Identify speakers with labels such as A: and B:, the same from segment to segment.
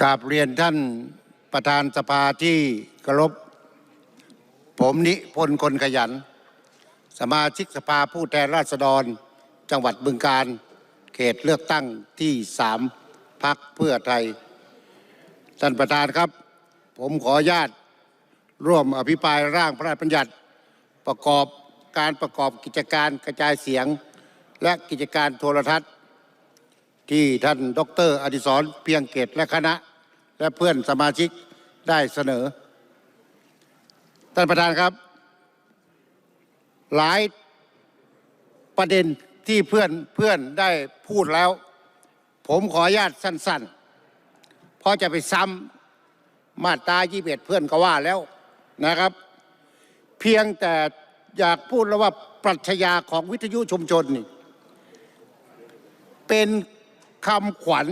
A: กราบเรียนท่านประธานสภาที่เคารพผมนิพนธ์คนขยัน สมาชิกสภาผู้แทนราษฎร จังหวัดบึงการ เขตเลือกตั้งที่สามพักเพื่อไทย ท่านประธานครับ ผมขออนุญาตร่วมอภิปรายร่างพระราชบัญญัติประกอบการประกอบกิจการกระจายเสียง และกิจการโทรทัศน์ ที่ท่านดรอดิศรเพียงเกตและคณะ และเพื่อนสมาชิกได้เสนอ ท่านประธานครับ หลายประเด็นที่เพื่อนเพื่อนได้พูดแล้ว ผมขออนุญาตสั้นๆ เพราะจะไปซ้ำมาตรายี่เอ็ดเพื่อนก็ว่าแล้วนะครับ เพียงแต่อยากพูดแล้วว่าปรัชญาของวิทยุชุมชนนี่เป็นคำขวัญ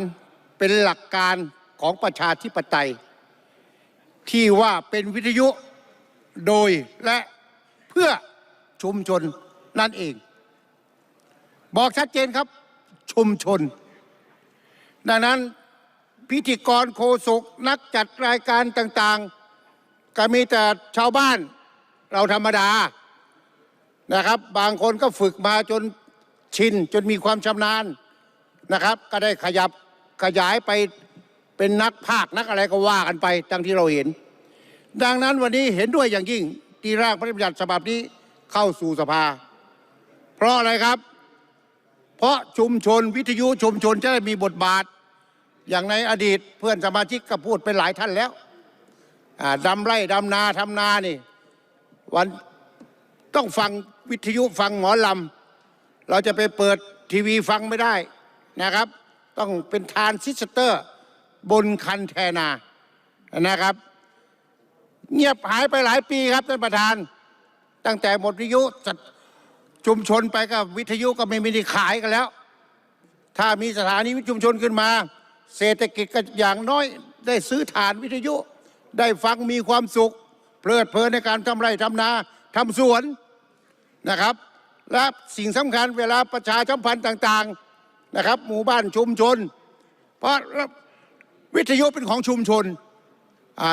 A: เป็นหลักการ ของประชาธิปไตย ที่ว่าเป็นวิทยุโดยและเพื่อชุมชนนั่นเอง บอกชัดเจนครับชุมชน ดังนั้นพิธีกรโคศกนักจัดรายการต่างๆ ก็มีแต่ชาวบ้านเราธรรมดานะครับ บางคนก็ฝึกมาจนชิน จนมีความชำนาญนะครับ ก็ได้ขยับขยายไป เป็นนักภาคนักอะไรก็ว่ากันไปดังที่เราเห็น ดังนั้นวันนี้เห็นด้วยอย่างยิ่งที่ร่างพระราชบัญญัติฉบับนี้เข้าสู่สภา เพราะอะไรครับ เพราะชุมชนวิทยุชุมชนจะได้มีบทบาท อย่างในอดีตเพื่อนสมาชิกก็พูดไปหลายท่านแล้วอ่าดำไร่ดำนาทำนานี่วันต้องฟังวิทยุฟังหมอลำ เราจะไปเปิดทีวีฟังไม่ได้นะครับ ต้องเป็นทานซิสเตอร์ บนคันแทนานะครับ เงียบหายไปหลายปีครับท่านประธาน ตั้งแต่หมดวิทยุจุมชนไปก็วิทยุก็ไม่มีที่ขายกันแล้ว ถ้ามีสถานีวิทยุชุมชนขึ้นมา เศรษฐกิจก็อย่างน้อยได้ซื้อฐานวิทยุ ได้ฟังมีความสุข เพลิดเพลินในการทำไร่ทำนาทำสวนนะครับ และสิ่งสำคัญเวลาประชาสัมพันธ์ต่าง ๆนะครับ หมู่บ้านชุมชน เพราะ วิทยุเป็นของชุมชน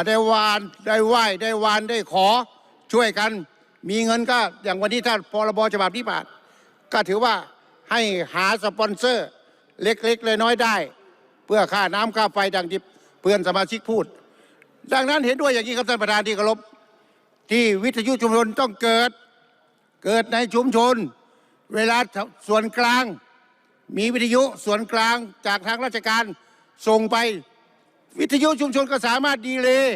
A: ได้วานได้ไหว้ได้วานได้ขอช่วยกัน มีเงินก็อย่างวันนี้ถ้าพรบฉบับนี้ผ่านก็ถือว่าให้หาสปอนเซอร์ เล็กๆเลยน้อยได้ เพื่อค่าน้ำค่าไฟดังที่เพื่อนสมาชิกพูด ดังนั้นเห็นด้วยอย่างนี้ครับท่านประธานที่เคารพที่วิทยุชุมชนต้องเกิด เกิดในชุมชน เวลาส่วนกลาง มีวิทยุส่วนกลางจากทางราชการส่งไป วิทยุชุมชนก็สามารถดีเลย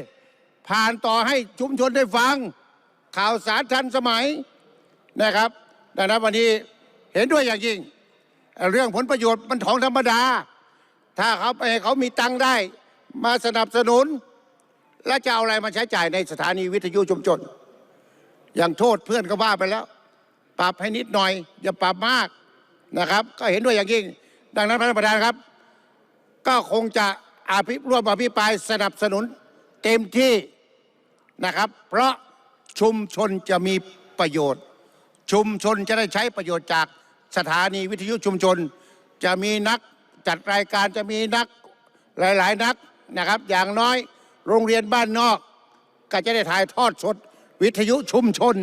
A: ผ่านต่อให้ชุมชนได้ฟัง ข่าวสารทันสมัยนะครับดังนั้นวันนี้เห็นด้วยอย่างยิ่ง เรื่องผลประโยชน์มันของธรรมดา ถ้าเขาไปเขามีตังได้ มาสนับสนุน และจะเอาอะไรมาใช้จ่ายในสถานีวิทยุชุมชน อย่างโทษเพื่อนก็ว่าไปแล้ว ปรับให้นิดหน่อย อย่าปรับมากนะครับ ก็เห็นด้วยอย่างยิ่ง ดังนั้นท่านประธานครับ ก็คงจะ อภิร่วมอภิปรายสนับสนุนเต็มที่นะครับ เพราะชุมชนจะมีประโยชน์ ชุมชนจะได้ใช้ประโยชน์จากสถานีวิทยุชุมชน จะมีนักจัดรายการจะมีนักหลาย ๆ นักนะครับ อย่างน้อยโรงเรียนบ้านนอก ก็จะได้ถ่ายทอดสดวิทยุชุมชน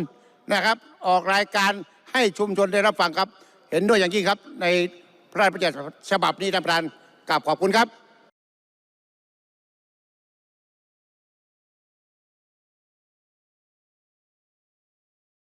A: นะครับ ออกรายการให้ชุมชนได้รับฟังครับ เห็นด้วยอย่างยิ่งครับ ในพระราชบัญญัติฉบับนี้ท่านประธานกราบขอบคุณครับ